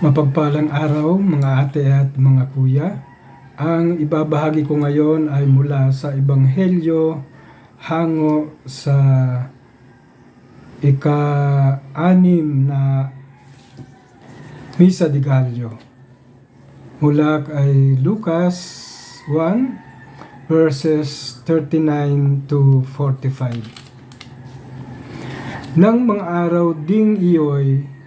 Mapagpalang araw mga ate at mga kuya. Ang ibabahagi ko ngayon ay mula sa Ebanghelyo hango sa ika-anim na Misa de Gallo. Mula kay Lucas 1 verses 39 to 45. Nang mga araw ding iyo'y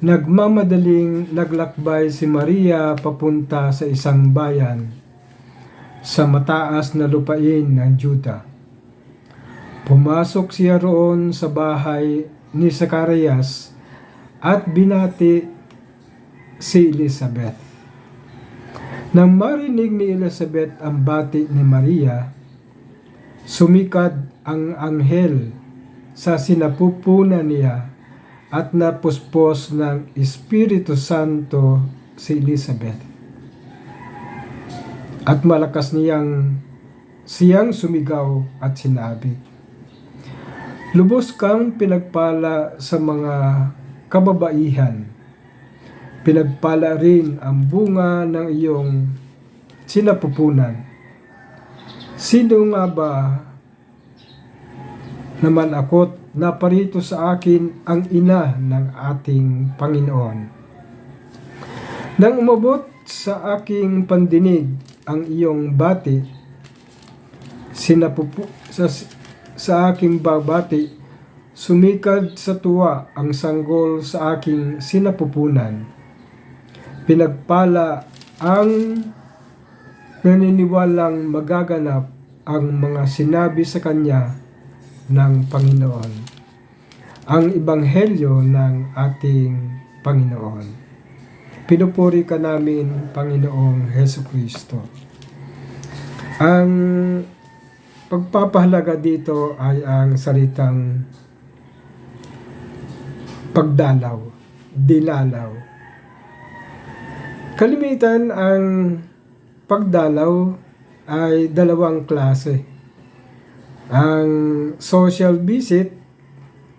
Nagmamadaling naglakbay si Maria papunta sa isang bayan sa mataas na lupain ng Juda. Pumasok siya roon sa bahay ni Zacarias at binati si Elizabeth. Nang marinig ni Elizabeth ang bati ni Maria, sumikad ang anghel sa sinapupunan niya at napuspos ng Espiritu Santo si Elizabeth. At malakas niyang siyang sumigaw at sinabi, Lubos kang pinagpala sa mga kababaihan. Pinagpala rin ang bunga ng iyong sinapupunan. Sino nga ba naman ako't naparito sa akin ang ina ng ating Panginoon. Nang umabot sa aking pandinig ang iyong bati, sinapupu sa, sa aking babati, sumikad sa tuwa ang sanggol sa aking sinapupunan. Pinagpala ang naniniwalang magaganap ang mga sinabi sa kanya ng Panginoon. Ang Ibanghelyo ng ating Panginoon. Pinupuri ka namin, Panginoong Heso Kristo. Ang pagpapahalaga dito ay ang salitang pagdalaw, dilalaw. Kalimitan ang pagdalaw ay dalawang klase ang social visit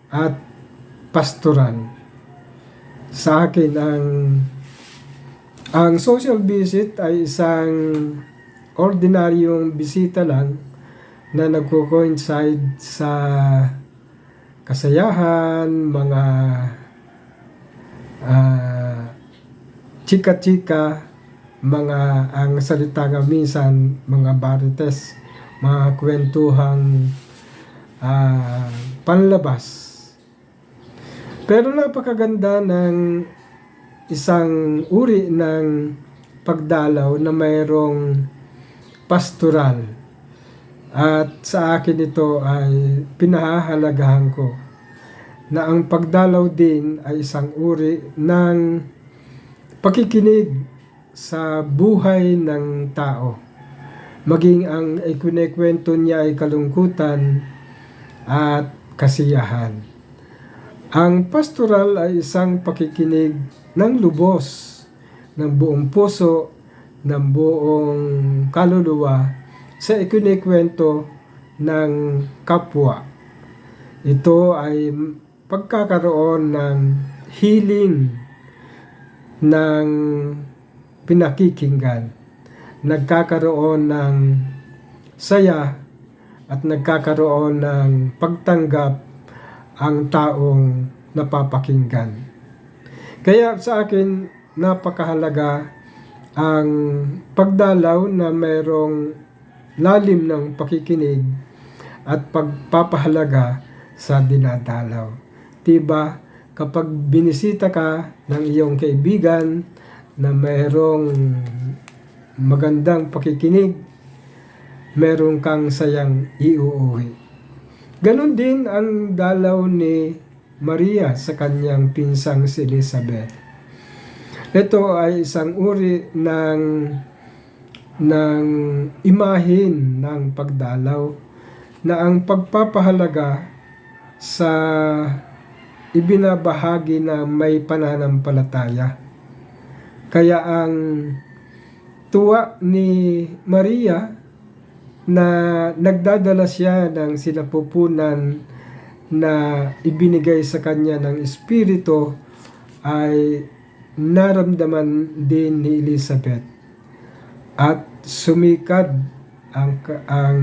at pastoral. Sa akin, ang ang social visit ay isang ordinaryong bisita lang na nagko-coincide sa kasayahan, mga uh, chika-chika, mga ang salita nga minsan, mga barites, mga kwentuhang uh, panlabas. Pero napakaganda ng isang uri ng pagdalaw na mayroong pastoral. At sa akin ito ay pinahahalagahan ko na ang pagdalaw din ay isang uri ng pakikinig sa buhay ng tao maging ang ikwinekwento niya ay kalungkutan at kasiyahan. Ang pastoral ay isang pakikinig ng lubos, ng buong puso, ng buong kaluluwa sa ikinikwento ng kapwa. Ito ay pagkakaroon ng healing ng pinakikinggan nagkakaroon ng saya at nagkakaroon ng pagtanggap ang taong napapakinggan. Kaya sa akin, napakahalaga ang pagdalaw na mayroong lalim ng pakikinig at pagpapahalaga sa dinadalaw. Tiba, kapag binisita ka ng iyong kaibigan na mayroong magandang pakikinig, meron kang sayang iuuwi. Ganon din ang dalaw ni Maria sa kanyang pinsang si Elizabeth. Ito ay isang uri ng ng imahin ng pagdalaw na ang pagpapahalaga sa ibinabahagi na may pananampalataya. Kaya ang tuwa ni Maria na nagdadala siya ng sinapupunan na ibinigay sa kanya ng Espiritu ay naramdaman din ni Elizabeth at sumikad ang, ang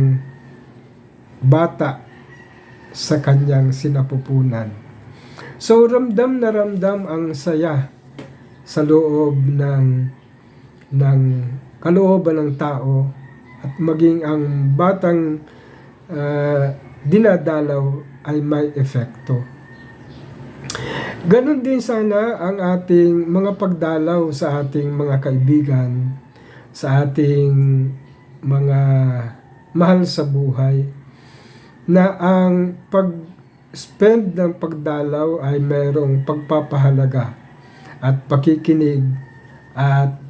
bata sa kanyang sinapupunan. So ramdam na ramdam ang saya sa loob ng ng kalooban ng tao at maging ang batang ah, dinadalaw ay may epekto. Ganon din sana ang ating mga pagdalaw sa ating mga kaibigan, sa ating mga mahal sa buhay, na ang pag-spend ng pagdalaw ay mayroong pagpapahalaga at pakikinig at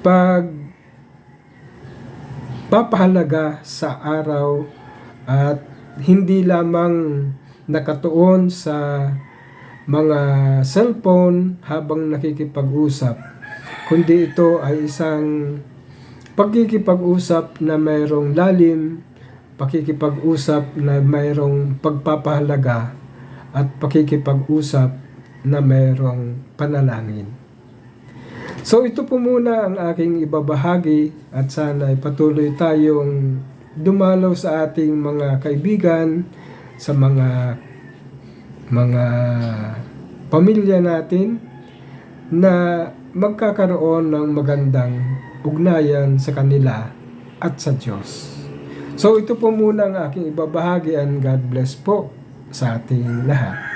pag papahalaga sa araw at hindi lamang nakatuon sa mga cellphone habang nakikipag-usap kundi ito ay isang pagkikipag-usap na mayroong lalim pakikipag-usap na mayroong pagpapahalaga at pakikipag-usap na mayroong panalangin. So ito po muna ang aking ibabahagi at sana patuloy tayong dumalaw sa ating mga kaibigan, sa mga mga pamilya natin na magkakaroon ng magandang ugnayan sa kanila at sa Diyos. So ito po muna ang aking ibabahagi and God bless po sa ating lahat.